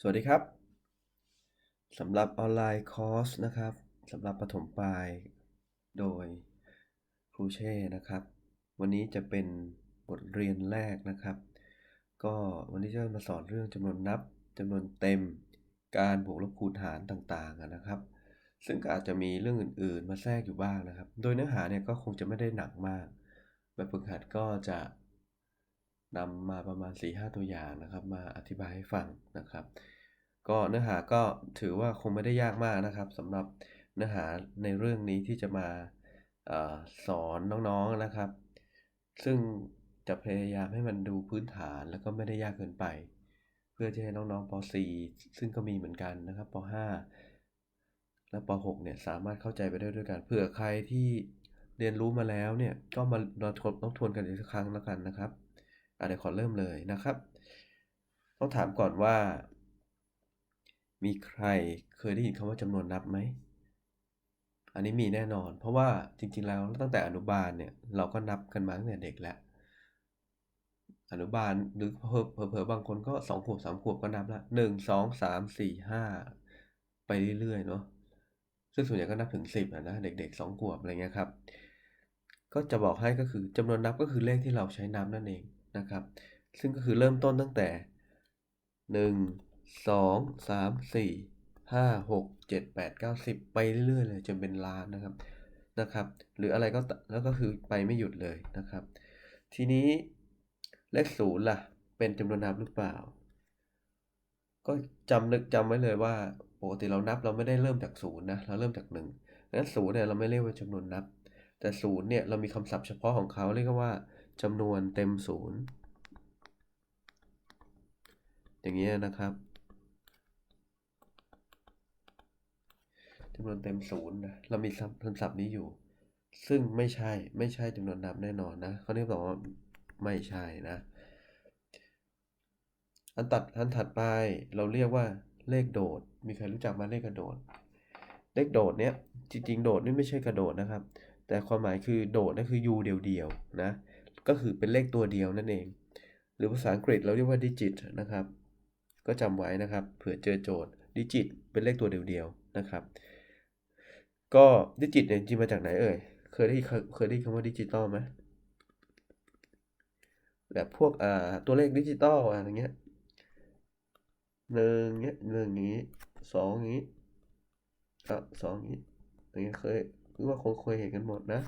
สวัสดีครับสำหรับออนไลน์คอร์สนะครับสำหรับประถมปลายโดยครูเช่นะครับ วันนี้จะเป็นบทเรียนแรกนะครับ ก็วันนี้จะมาสอนเรื่องจำนวนนับจำนวนเต็มการบวกลบคูณหารต่างๆนะครับ ซึ่งก็อาจจะมีเรื่องอื่นๆ มาแทรกอยู่บ้างนะครับ โดยเนื้อหาเนี่ยก็คงจะไม่ได้หนักมากแบบฝึกหัดก็จะ นำมาประมาณ 4-5 ตัวอย่างนะครับ มาอธิบายให้ฟังนะครับ ก็เนื้อหาก็ถือว่าคงไม่ได้ยากมากนะครับสำหรับเนื้อหาในเรื่องนี้ที่จะมาอสอนน้องๆนะครับ ซึ่งจะพยายามให้มันดูพื้นฐานแล้วก็ไม่ได้ยากเกินไป เพื่อที่ให้น้องๆป .4 ซึ่งก็มีเหมือนกันนะครับป .5 และป .6 เนี่ยสามารถเข้าใจไปได้ด้วยกันเผื่อใครที่เรียนรู้มาแล้วเนี่ยก็มาเราทบทบทวนกันอีกสักครั้งแล้วกันนะครับ อะเดี๋ยวขอเริ่มเลยนะครับ ต้องถามก่อนว่า มีใครเคยได้ยินคำว่าจำนวนนับไหม อันนี้มีแน่นอน เพราะว่าจริง ๆ แล้วตั้งแต่อนุบาลเนี่ยเราก็นับกันมาตั้งแต่เด็กแล้ว อนุบาลหรือเผลอเผลอบางคนก็สองขวบสามขวบก็นับละหนึ่งสองสามสี่ห้าไปเรื่อยๆเนาะซึ่งส่วนใหญ่ก็นับถึงสิบนะเด็กๆสองขวบอะไรเงี้ยครับก็จะบอกให้ก็คือจำนวนนับก็คือเลขที่เราใช้นับนั่นเอง นะครับ ซึ่งก็คือเริ่มต้นตั้งแต่หนึ่งสองสามสี่ห้าหกเจ็ดแปดเก้าสิบไปเรื่อยๆเลยจนเป็นล้านนะครับนะครับ หรืออะไรก็แล้วก็คือไปไม่หยุดเลยนะครับ ทีนี้เลขศูนย์ล่ะ เป็นจำนวนนับหรือเปล่า ก็จำนึกจำไว้เลยว่าปกติเรานับเราไม่ได้เริ่มจากศูนย์นะเราเริ่มจากหนึ่งงั้นศูนย์เนี่ยเราไม่เรียกว่าจำนวนนับ แต่ศูนย์เนี่ยเรามีคำศัพท์เฉพาะของเขาเรียกว่า จำนวนเต็มศูนย์อย่างเงี้ยนะครับจำนวนเต็มศูนย์นะเรามีคำศัพท์นี้อยู่ ซึ่งไม่ใช่ไม่ใช่จำนวนนับแน่นอนนะเขาเรียกบอกว่าไม่ใช่นะอันตัดอันถัดไปเราเรียกว่าเลขโดด มีใครรู้จักมาเลขกระโดด เลขโดดเนี้ยจริงๆ โดดนี่ไม่ใช่กระโดดนะครับ แต่ความหมายคือโดดนั่นคือ u เดียวๆนะ ก็คือเป็นเลขตัวเดียวนั่นเอง หรือภาษาอังกฤษเราเรียกว่า digit นะครับ ก็จำไว้นะครับ เผื่อเจอโจทย์ digit เป็นเลขตัวเดียวๆนะครับ ก็ digit เนี่ยจริงมาจากไหนเอ่ย เคยได้เคยได้คำว่าดิจิตอลไหมแบบพวกอ่าตัวเลขดิจิตอลอะไรเงี้ยหนึ่งเงี้ยหนึ่งอย่างนี้สองอย่างนี้อะสองอย่างนี้อย่างเงี้ยเคยหรือว่าคงเคยเห็นกันหมดนะ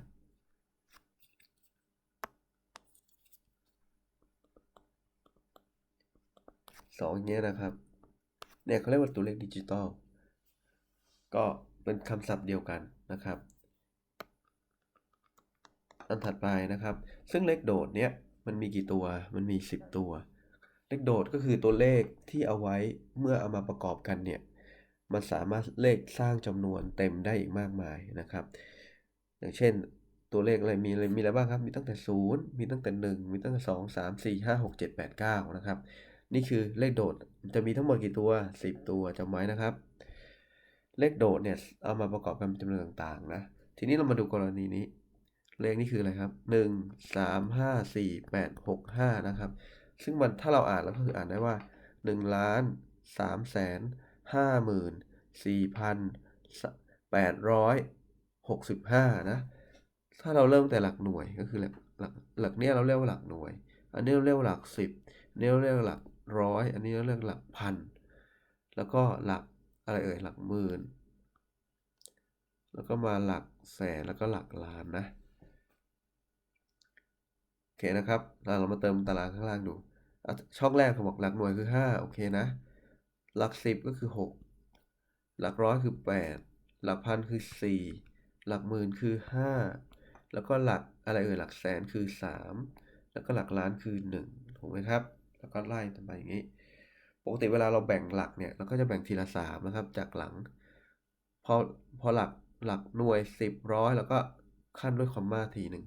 สองอย่างเงี้ยนะครับ เนี่ยเขาเรียกว่าตัวเลขดิจิตอล ก็เป็นคำศัพท์เดียวกันนะครับ อันถัดไปนะครับ ซึ่งเลขโดดเนี้ยมันมีกี่ตัว มันมี 10 ตัว เลขโดดก็คือตัวเลขที่เอาไว้เมื่อเอามาประกอบกันเนี่ย มันสามารถเลขสร้างจำนวนเต็มได้อีกมากมายนะครับ อย่างเช่นตัวเลขอะไรมีอะไรมีอะไรบ้างครับ มีตั้งแต่ 0 มีตั้งแต่ 1 มีตั้งแต่ 2 3 4 5 6 7 8 9 นะครับ นี่คือเลขโดดจะมีทั้งหมดกี่ตัว 10 ตัวจำไว้นะครับ เลขโดดเนี่ยเอามาประกอบกันเป็นจำนวนต่างๆนะทีนี้เรามาดูกรณีนี้ เลขนี้คืออะไรครับหนึ่งสามห้าสี่แปดหกห้านะครับ ซึ่งมันถ้าเราอ่านแล้วก็คืออ่านได้ว่าหนึ่งล้านสามแสนห้าหมื่นสี่พันแปดร้อยหกสิบห้านะ ถ้าเราเริ่มแต่หลักหน่วยก็คือหลักหลักหลักเนี้ยเราเรียกว่าหลักหน่วย อันนี้เราเรียกว่าหลักสิบอันนี้เราเรียกว่าหลัก ร้อย อันนี้เราเรียกหลักพัน แล้วก็หลักอะไรเอ่ยหลักหมื่น แล้วก็มาหลักแสนแล้วก็หลักล้านนะ โอเคนะครับเรามาเติมตารางข้างล่างดู ช่องแรกเขาบอกหลักหน่วยคือ 5 โอเคนะ หลัก 10 ก็คือ 6 หลักร้อยคือ 8 หลักพันคือ 4 หลักหมื่นคือ 5 แล้วก็หลักอะไรเอ่ยหลักแสนคือ 3 แล้วก็หลักล้านคือ 1 ถูกไหมครับ แล้วก็ไล่ต่อไปอย่างนี้ ปกติเวลาเราแบ่งหลักเนี่ยเราก็จะแบ่งทีละ3นะครับ จากหลัง พอพอหลักหลักหน่วย10ร้อยแล้วก็ขั้นด้วยคอมมาทีหนึ่ง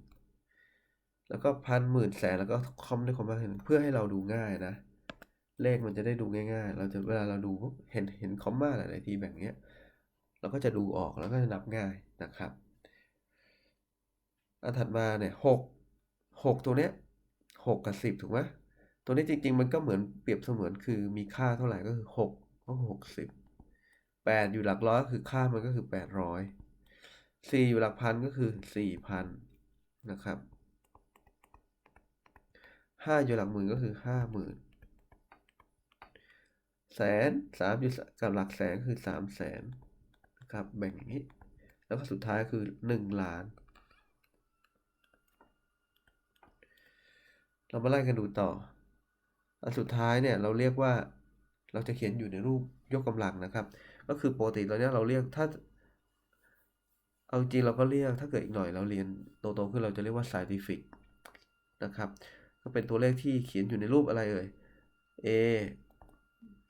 แล้วก็พันหมื่นแสนแล้วก็คอมด้วยคอมมาทีหนึ่งเพื่อให้เราดูง่ายนะ เลขมันจะได้ดูง่าย ๆ เราจะเวลาเราดูเห็นเห็นคอมมาหลายๆทีแบบเนี้ยเราก็จะดูออกแล้วก็จะนับง่ายนะครับอันถัดมาเนี่ยหกหกตัวเนี้ยหกกับสิบถูกไหม ตัวนี้จริง ๆ มันก็เหมือนเปรียบเสมือนคือมีค่าเท่าไหร่ก็คือหกก็หกสิบแปดอยู่หลักร้อยก็คือค่ามันก็คือแปดร้อยสี่อยู่หลักพันก็คือสี่พันนะครับห้าอยู่หลักหมื่นก็คือห้าหมื่นแสนสามอยู่กับหลักแสนคือสามแสนนะครับแบ่งอย่างนี้ แล้วก็สุดท้ายคือหนึ่งล้าน เรามาไล่กันดูต่อ อันสุดท้ายเนี่ยเราเรียกว่าเราจะเขียนอยู่ในรูปยกกำลังนะครับ ก็คือปกติตอนนี้เราเรียกถ้า เอาจริงเราก็เรียกถ้าเกิดอีกหน่อยเราเรียนโตๆขึ้นเราจะเรียกว่า scientific นะครับ ก็เป็นตัวเลขที่เขียนอยู่ในรูปอะไรเอ่ย a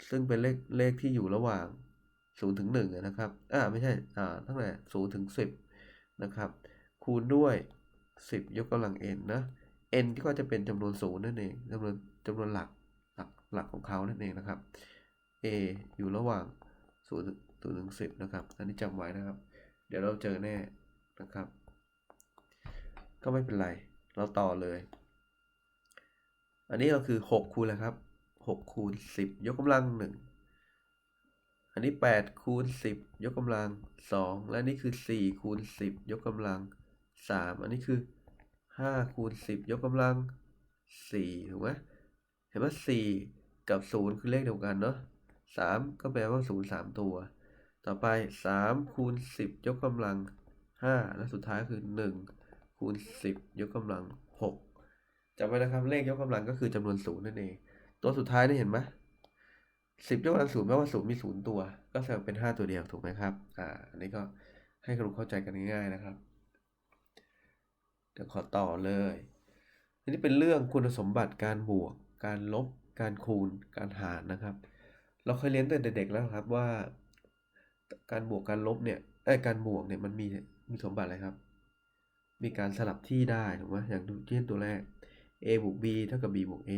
ซึ่งเป็นเลขเลขที่อยู่ระหว่าง0ถึง1นะครับ อ่าไม่ใช่ อ่าตั้งแต่0ถึง10 นะครับ คูณด้วย 10 ยกกำลัง n นะ n ที่ก็จะเป็นจำนวนศูนย์นั่นเองจำนวนจำนวนหลัก หลักของเขานั่นเองนะครับ a อยู่ระหว่าง0ถึง0ถึง10นะครับ อันนี้จำไว้นะครับ เดี๋ยวเราเจอแน่นะครับ ก็ไม่เป็นไร เราต่อเลย อันนี้เราคือ 6 คูณแล้วครับ 6 คูณ 10 ยกกำลัง 1 อันนี้ 8 คูณ 10 ยกกำลัง 2 และนี่คือ 4 คูณ 10 ยกกำลัง 3 อันนี้คือ 5 คูณ 10 ยกกำลัง 4 ถูกไหมเห็นไหม4 กับ0คือเลขเดียวกันเนาะ3ก็แปลว่า0 3ตัว ต่อไป3คูณ10ยกกำลัง5และสุดท้ายคือ1คูณ10ยกกำลัง6จำไว้นะครับเลขยกกำลังก็คือจำนวนศูนย์นั่นเอง ตัวสุดท้ายนี่เห็นไหมสิบยกกำลังศูนย์แปลว่าศูนย์มีศูนย์ตัว ก็แสดงเป็นห้าตัวเดียวถูกไหมครับ อ่า อันนี้ก็ให้ครูเข้าใจกันง่ายๆนะครับเดี๋ยวขอต่อเลยอันนี้เป็นเรื่องคุณสมบัติการบวก การลบ การคูณการหารนะครับ เราเคยเรียนตั้งแต่เด็กแล้วครับว่า การบวกการลบเนี่ยไอ้การบวกเนี่ยมันมีมีสมบัติอะไรครับ มีการสลับที่ได้ถูกไหมอย่างเช่นตัวแรก a บวก b เท่ากับ b บวก a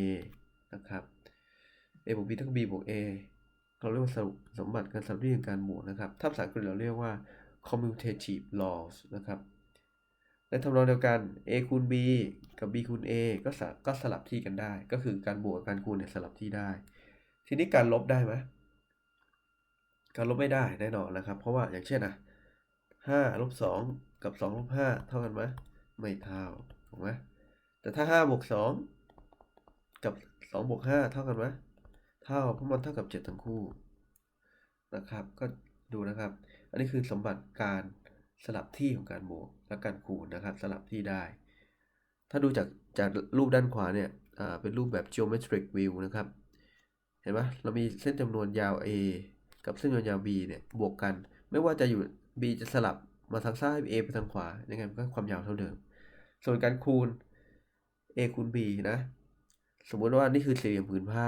นะครับ a บวก b เท่ากับ b บวก a เราเรียกว่าสรุปสมบัติการสลับที่ของการบวกนะครับถ้าภาษาอังกฤษเราเรียกว่า commutative laws นะครับในทำนองเดียวกัน a คูณ b กับ b คูณ a ก็สก็สลับที่กันได้ ก็คือการบวกกับการคูณเนี่ยสลับที่ได้ ทีนี้การลบได้ไหมการลบไม่ได้แน่นอนนะครับ เพราะว่าอย่างเช่นอะห้าลบสองกับสองลบห้าเท่ากันไหมไม่เท่าถูกไหมแต่ถ้าห้าบวกสองกับสองบวกห้าเท่ากันไหมเท่าเพราะมันเท่ากับเจ็ดทั้งคู่นะครับ ก็ดูนะครับ อันนี้คือสมบัติการสลับที่ของการบวกและการคูณนะครับ สลับที่ได้ ถ้าดูจากจากรูปด้านขวาเนี่ยอ่าเป็นรูปแบบ geometric view นะครับ เห็นไหมเรามีเส้นจำนวนยาว a กับเส้นจำนวนยาว b เนี่ยบวกกัน ไม่ว่าจะอยู่ b จะสลับมาทางซ้าย a ไปทางขวายังไงมันก็ความยาวเท่าเดิม ส่วนการคูณ a คูณ b นะ สมมติว่านี่คือสี่เหลี่ยมผืนผ้า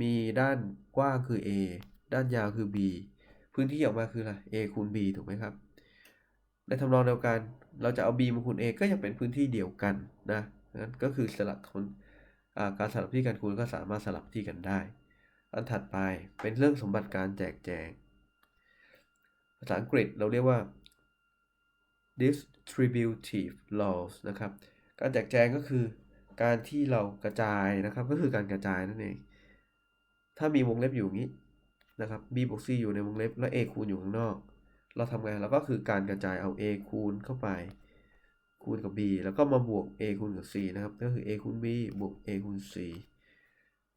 มีด้านกว้างคือ a ด้านยาวคือ b พื้นที่ออกมาคืออะไร a คูณ b ถูกไหมครับ ในทำนองเดียวกัน เราจะเอา b มาคูณ a ก็ยังเป็นพื้นที่เดียวกันนะนั้นก็คือสลับคนการสลับที่การคูณก็สามารถสลับที่กันได้ อันถัดไปเป็นเรื่องสมบัติการแจกแจง ภาษาอังกฤษเราเรียกว่า distributive laws นะครับ การแจกแจงก็คือการที่เรากระจายนะครับ ก็คือการกระจายนั่นเอง ถ้ามีวงเล็บอยู่อย่างนี้นะครับ b บวก c อยู่ในวงเล็บ และ a คูณอยู่ข้างนอก เราทำไงเราก็คือการกระจายเอา a คูณเข้าไป คูณกับ b แล้วก็มาบวก a คูณกับ c นะครับ ก็คือ a คูณ b บวก a คูณ c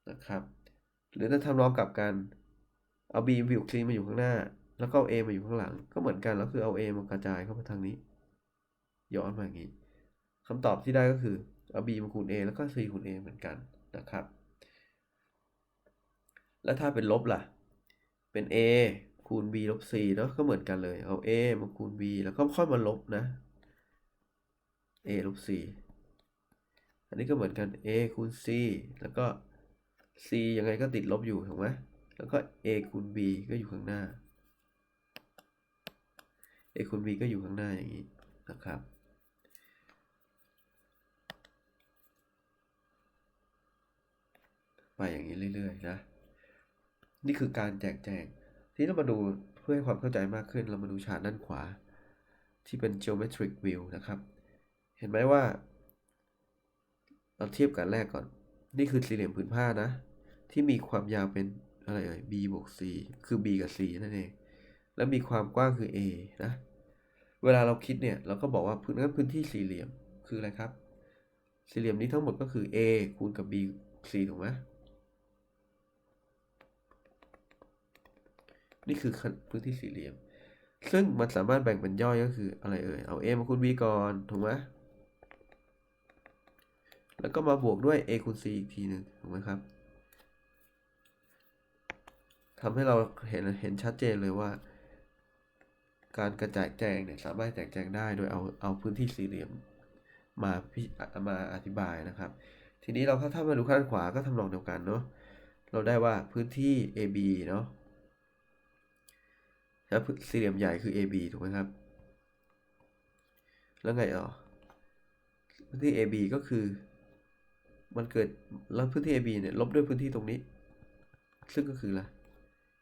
นะครับ หรือถ้าทำนองกลับกัน เอา b บวก c มาอยู่ข้างหน้า แล้วก็เอา a มาอยู่ข้างหลัง ก็เหมือนกันแล้วคือเอา a มากระจายเข้ามาทางนี้ ย้อนมาอย่างนี้คำตอบที่ได้ก็คือเอา b มาคูณ a แล้วก็ c คูณ a เหมือนกันนะครับ แล้วถ้าเป็นลบล่ะ เป็น a คูณ b ลบ c เนาะก็เหมือนกันเลย เอา a มาคูณ b แล้วก็ค่อยมาลบนะ a ลบ c อันนี้ก็เหมือนกัน a คูณ c แล้วก็ c ยังไงก็ติดลบอยู่ถูกไหมแล้วก็ a คูณ b ก็อยู่ข้างหน้า a คูณ b ก็อยู่ข้างหน้าอย่างนี้นะครับไปอย่างนี้เรื่อยๆนะ นี่คือการแจกแจง นี้เรามาดูเพื่อให้ความเข้าใจมากขึ้น เรามาดูฉากด้านขวา ที่เป็น geometric view นะครับ เห็นไหมว่า เราเทียบกันแรกก่อน นี่คือสี่เหลี่ยมผืนผ้านะ ที่มีความยาวเป็นอะไรเอ่ย b บวก c คือ b กับ c นั่นเอง แล้วมีความกว้างคือ a นะ เวลาเราคิดเนี่ย เราก็บอกว่าพื้นนั้นพื้นที่สี่เหลี่ยมคืออะไรครับ สี่เหลี่ยมนี้ทั้งหมดก็คือ a คูณกับ b c ถูกไหม นี่คือพื้นที่สี่เหลี่ยม ซึ่งมันสามารถแบ่งเป็นย่อยก็คืออะไรเอ่ย เอา a มาคูณ b ก่อน ถูกไหมแล้วก็มาบวกด้วย a คูณ c อีกทีหนึ่งถูกไหมครับทำให้เราเห็นเห็นชัดเจนเลยว่า การกระจายแจงเนี่ยสามารถแจกแจงได้โดยเอาเอาพื้นที่สี่เหลี่ยมมาพิมาอธิบายนะครับ ทีนี้เราถ้ามาดูข้างขวาก็ทำนองเดียวกันเนาะเราได้ว่าพื้นที่ AB เนาะ แล้วสี่เหลี่ยมใหญ่คือ AB ถูกไหมครับ แล้วไงอะพื้นที่ AB ก็คือ มันเกิดแล้วพื้นที่ AB เนี่ยลบด้วยพื้นที่ตรงนี้ ซึ่งก็คืออะไร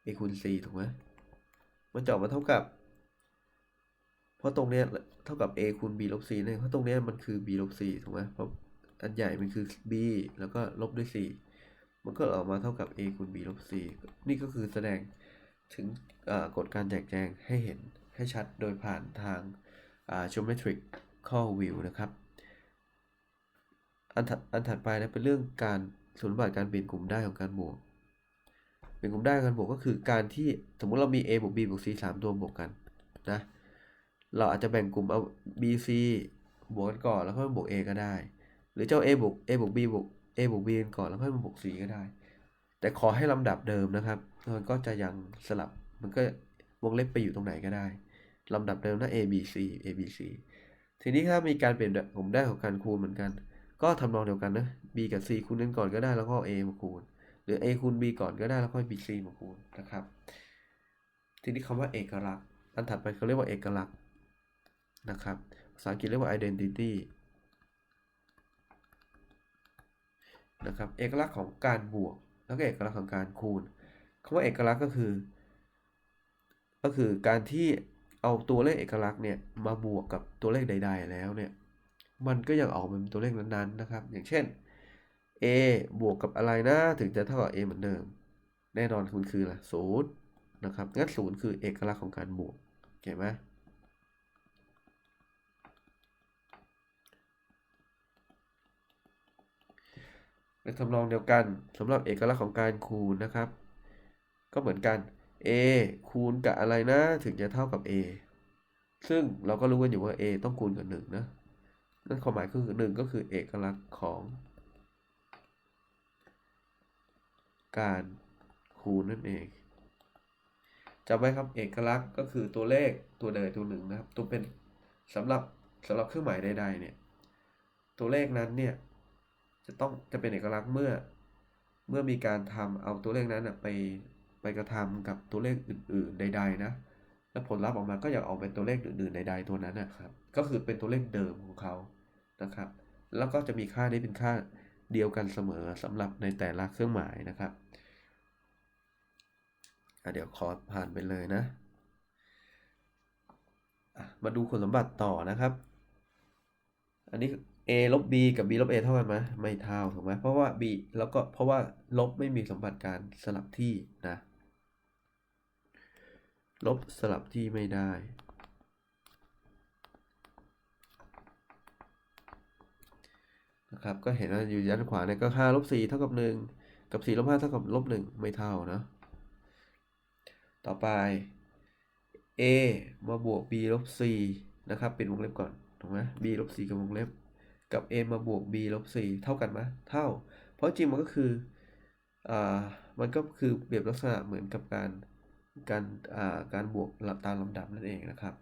a คูณ c ถูกไหมมันจะออกมาเท่ากับ เพราะตรงเนี้ยเท่ากับ a คูณ b ลบ c นั่นเพราะตรงเนี้ยมันคือ b ลบ c ถูกไหมเพราะอันใหญ่มันคือ b แล้วก็ลบด้วย c มันก็ออกมาเท่ากับ a คูณ b ลบ c นี่ก็คือแสดง ถึงกฎการแจกแจงให้เห็นให้ชัดโดยผ่านทาง geometric call view นะครับอันถัดอันถัดไปนะเป็นเรื่องการสมบัติการเปลี่ยนกลุ่มได้ของการบวก เป็นกลุ่มได้การบวกก็คือการที่สมมุติเรามี a บวก b บวก c สามตัวบวกกันนะเราอาจจะแบ่งกลุ่มเอา b c บวกกันก่อนแล้วค่อยมาบวก a ก็ได้ หรือเจ้า a บวก a บวก b บวก a บวก b กันก่อนแล้วค่อยมาบวก c ก็ได้ แต่ขอให้ลำดับเดิมนะครับมันก็จะยังสลับมันก็วงเล็บไปอยู่ตรงไหนก็ได้ลำดับเดิมนะ a b c a b c ทีนี้ถ้ามีการเปลี่ยนกลุ่มได้ของการคูณเหมือนกัน ก็ทำนองเดียวกันนะ b กับ c คูณกันก่อนก็ได้แล้วก็ a มาคูณ หรือ a คูณ b ก่อนก็ได้แล้วค่อย b c มาคูณนะครับ ทีนี้คำว่าเอกลักษณ์ อันถัดไปเขาเรียกว่าเอกลักษณ์นะครับภาษาอังกฤษเรียกว่า identity นะครับ เอกลักษณ์ของการบวก แล้วก็เอกลักษณ์ของการคูณคำว่าเอกลักษณ์ก็คือ ก็คือการที่เอาตัวเลขเอกลักษณ์เนี่ยมาบวกกับตัวเลขใด ๆ แล้วเนี่ย มันก็ยังออกเป็นตัวเลขนั้นๆนะครับ อย่างเช่น a บวกกับอะไรนะถึงจะเท่ากับ a เหมือนเดิม แน่นอนคุณคืออะศูนย์นะครับ งั้นศูนย์คือเอกลักษณ์ของการบวกเห็นไหม ในทำนองเดียวกันสำหรับเอกลักษณ์ของการคูณนะครับ ก็เหมือนกัน a คูณกับอะไรนะ ถึงจะเท่ากับ a ซึ่งเราก็รู้กันอยู่ว่า a ต้องคูณกับ1นะนั่นความหมายคือ1ก็คือเอกลักษณ์ของ การคูณนั่นเองจำไว้ครับเอกลักษณ์ก็คือตัวเลขตัวใดตัวหนึ่งนะครับ ตัวเป็นสำหรับสำหรับเครื่องหมายใดๆเนี่ย ตัวเลขนั้นเนี่ย จะต้องจะเป็นเอกลักษณ์เมื่อเมื่อมีการทำเอาตัวเลขนั้นไปไปกระทำกับตัวเลขอื่น ๆ ใด ๆ นะแล้วผลลัพธ์ออกมาก็อยากออกเป็นตัวเลขอื่นๆใดๆตัวนั้นนะครับ ก็คือเป็นตัวเลขเดิมของเขานะครับ แล้วก็จะมีค่านี้เป็นค่าเดียวกันเสมอสำหรับในแต่ละเครื่องหมายนะครับเดี๋ยวขอผ่านไปเลยนะมาดูคุณสมบัติต่อนะครับ อันนี้ a ลบ b กับ b ลบ a เท่ากันไหมไม่เท่าถูกไหมเพราะว่า b แล้วก็เพราะว่าลบไม่มีสมบัติการสลับที่นะ ลบสลับที่ไม่ได้ นะครับ ก็เห็นว่าอยู่ด้านขวาเนี่ยก็5ลบ4เท่ากับ 1 กับ4ลบ5เท่ากับลบ1ไม่เท่านะ ต่อไป a มาบวก b ลบ c นะครับ เป็นวงเล็บก่อน ถูกไหม b ลบ c กับวงเล็บ กับ a มาบวก b ลบ c เท่ากันไหมเท่า เพราะจริงมันก็คืออ่ามันก็คือเปรียบลักษณะเหมือนกับการการอ่าการบวกตามลำดับนั่นเองนะครับ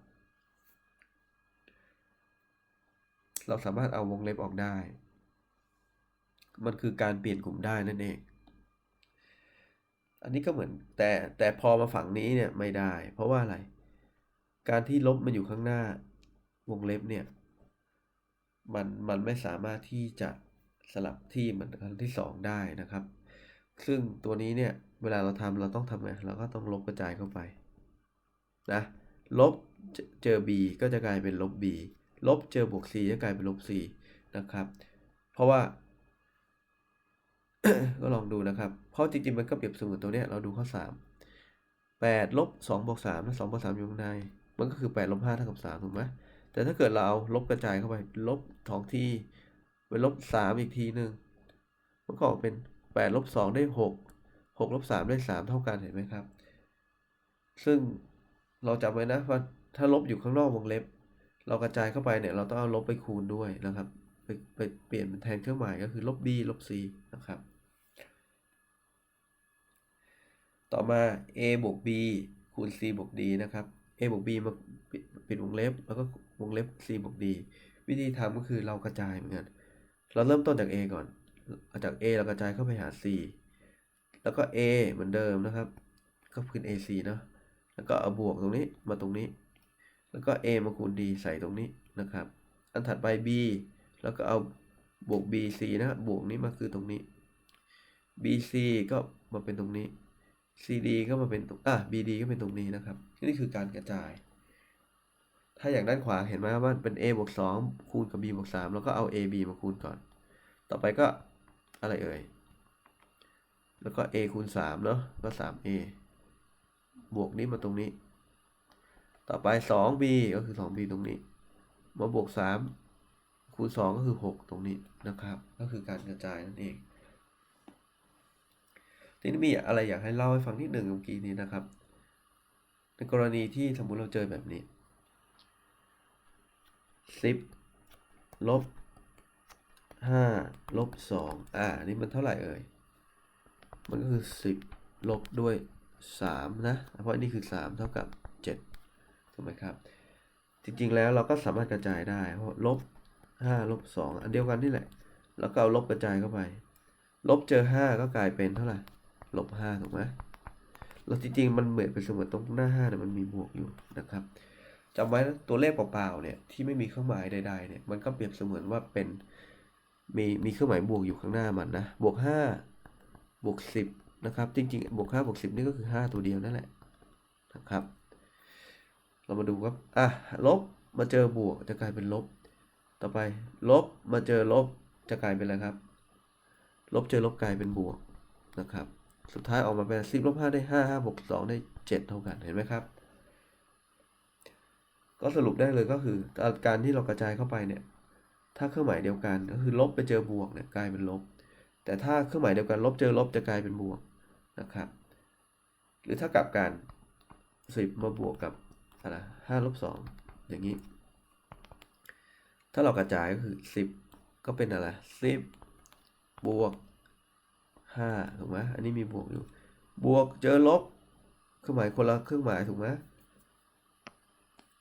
เราสามารถเอาวงเล็บออกได้ มันคือการเปลี่ยนกลุ่มได้นั่นเอง อันนี้ก็เหมือนแต่แต่พอมาฝั่งนี้เนี่ยไม่ได้ เพราะว่าอะไร การที่ลบมันอยู่ข้างหน้าวงเล็บเนี่ย มันมันไม่สามารถที่จะสลับที่เหมือนครั้งที่สองได้นะครับ ซึ่งตัวนี้เนี่ยเวลาเราทำเราต้องทำไงเราก็ต้องลบกระจายเข้าไปนะลบเจอ b ก็จะกลายเป็นลบ b ลบเจอบวก c จะกลายเป็นลบ c นะครับ เพราะว่า ก็ลองดูนะครับ เพราะจริงๆมันก็เปรียบเสมือนตัวเนี้ยเราดูข้อสามแปดลบสองบวกสามนะสองบวกสามอยู่ข้างในมันก็คือแปดลบห้าเท่ากับสามถูกไหม แต่ถ้าเกิดเราเอาลบกระจายเข้าไป ลบสองทีไปลบสามอีกทีหนึ่งมันก็ออกเป็นแปดลบสองได้หกหกลบสามได้สามเท่ากันเห็นไหมครับ ซึ่งเราจำไว้นะว่าถ้าลบอยู่ข้างนอกวงเล็บ เรากระจายเข้าไปเนี่ยเราต้องเอาลบไปคูณด้วยนะครับไปไปเปลี่ยนเป็นแทนเครื่องหมายก็คือลบ b ลบ c นะครับ ต่อมา a บวก b คูณ c บวก d นะครับ a บวก b มาปิดปิดวงเล็บแล้วก็ วงเล็บ c บวก d วิธีทำก็คือเรากระจายเหมือนกัน เราเริ่มต้นจาก a ก่อน จาก a เรากระจายเข้าไปหา c แล้วก็ a เหมือนเดิมนะครับ ก็คูณ ac เนาะ แล้วก็เอาบวกตรงนี้มาตรงนี้ แล้วก็ a มาคูณ d ใส่ตรงนี้นะครับ อันถัดไป b แล้วก็เอาบวก bc นะบวกนี้มาคือตรงนี้ bc ก็มาเป็นตรงนี้ cd ก็มาเป็นตรงอะ bd ก็เป็นตรงนี้นะครับ นี่คือการกระจาย ถ้าอย่างด้านขวาเห็นไหมว่าเป็น a บวก2คูณกับ b บวก3แล้วก็เอา ab มาคูณก่อน ต่อไปก็อะไรเอ่ย แล้วก็ a คูณ3เนาะก็ 3a บวกนี้มาตรงนี้ ต่อไป 2b ก็คือ 2b ตรงนี้ มาบวก 3 คูณ 2 ก็คือ 6 ตรงนี้นะครับ ก็คือการกระจายนั่นเอง ทีนี้มีอะไรอยากให้เล่าให้ฟังนิดหนึ่งเมื่อกี้นี้นะครับ ในกรณีที่สมมุติเราเจอแบบนี้ 10ลบ5ลบ2อ่า นี่มันเท่าไหร่เอ่ย มันก็คือ10ลบด้วย3นะ เพราะนี่คือ3เท่ากับ7ถูกไหมครับ จริงๆแล้วเราก็สามารถกระจายได้ เพราะลบ5ลบ2อันเดียวกันนี่แหละ แล้วก็เอาลบกระจายเข้าไป ลบเจอ5ก็กลายเป็นเท่าไหร่ ลบ5ถูกไหมแล้วจริงๆ มันเหมือนเป็นเสมือนตรงหน้า5เนี่ยมันมีบวกอยู่นะครับ จำไว้นะตัวเลขเปล่าๆเนี่ยที่ไม่มีเครื่องหมายใดๆเนี่ยมันก็เปรียบเสมือนว่าเป็นมีมีเครื่องหมายบวกอยู่ข้างหน้ามันนะบวก5บวก10นะครับจริงๆบวก5บวก10นี่ก็คือ 5 ตัวเดียวนั่นแหละนะครับ เรามาดูครับอะลบมาเจอบวกจะกลายเป็นลบ ต่อไปลบมาเจอลบจะกลายเป็นอะไรครับ ลบเจอลบกลายเป็นบวกนะครับ สุดท้ายออกมาเป็น10ลบ5ได้5 5บวก2ได้ 7 เท่ากันเห็นไหมครับ ก็สรุปได้เลยก็คือการที่เรากระจายเข้าไปเนี่ย ถ้าเครื่องหมายเดียวกันก็คือลบไปเจอบวกเนี่ยกลายเป็นลบ แต่ถ้าเครื่องหมายเดียวกันลบเจอลบจะกลายเป็นบวกนะครับ หรือถ้ากลับกัน 10 มาบวกกับอะไร5ลบ2องอย่างนี้ ถ้าเรากระจายก็คือ 10 ก็เป็นอะไร10บวก5ถูกไหมอันนี้มีบวกอยู่ บวกเจอลบ เครื่องหมายคนละเครื่องหมายถูกไหม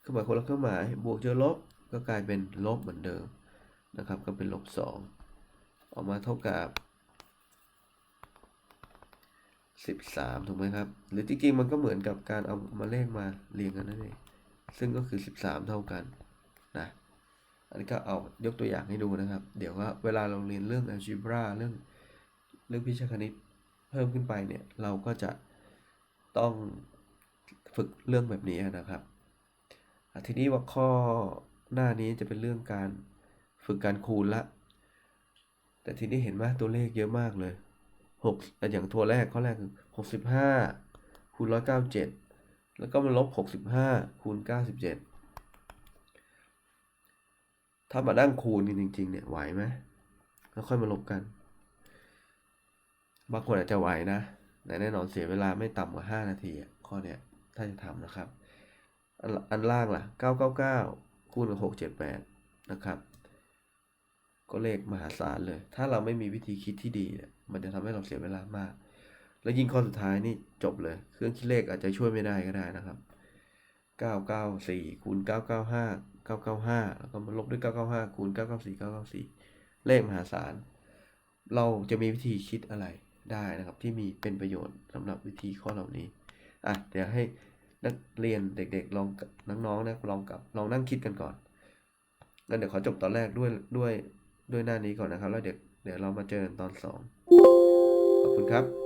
เครื่องหมายคนละเครื่องหมายบวกเจอลบก็กลายเป็นลบเหมือนเดิมนะครับก็เป็นลบ2ออกมาเท่ากับ 13 ถูกไหมครับ หรือจริงๆมันก็เหมือนกับการเอามาเลขมาเรียงกันนั่นเองซึ่งก็คือ 13 เท่ากันนะอันนี้ก็เอายกตัวอย่างให้ดูนะครับ เดี๋ยวว่าเวลาเราเรียนเรื่อง algebra เรื่องเรื่องพิชคณิตเพิ่มขึ้นไปเนี่ย เราก็จะต้องฝึกเรื่องแบบนี้นะครับ ทีนี้ว่าข้อหน้านี้จะเป็นเรื่องการฝึกการคูณละ แต่ทีนี้เห็นไหมตัวเลขเยอะมากเลยหกอย่างตัวแรกข้อแรกคือหกสิบห้าคูณร้อยเก้าเจ็ดแล้วก็มาลบหกสิบห้าคูณเก้าสิบเจ็ดถ้ามานั่งคูณจริง ๆ เนี่ย ไหวไหม แล้วค่อยมาลบกัน บางคนอาจจะไหวนะ แต่แน่นอนเสียเวลาไม่ต่ำกว่า 5 นาทีข้อเนี้ย ถ้าจะทำนะครับ อันล่างล่ะ 999 คูณกับ 678 นะครับ ก็เลขมหาศาลเลย ถ้าเราไม่มีวิธีคิดที่ดีเนี่ย มันจะทำให้เราเสียเวลามาก แล้วยิ่งข้อสุดท้ายนี่จบเลย เครื่องคิดเลขอาจจะช่วยไม่ได้ก็ได้นะครับ 994 คูณ 995 995 แล้วก็มาลบด้วย 995 คูณ 994 994 เลขมหาศาล เราจะมีวิธีคิดอะไรได้นะครับ ที่มีเป็นประโยชน์สำหรับวิธีข้อเหล่านี้ อะ เดี๋ยวให้ นักเรียนเด็กๆลองน้องๆนะลองกับลองนั่งคิดกันก่อนงั้นเดี๋ยวขอจบตอนแรกด้วยด้วยด้วยหน้านี้ก่อนนะครับ แล้วเดี๋ยวเดี๋ยวเรามาเจอกันตอนสองขอบคุณครับ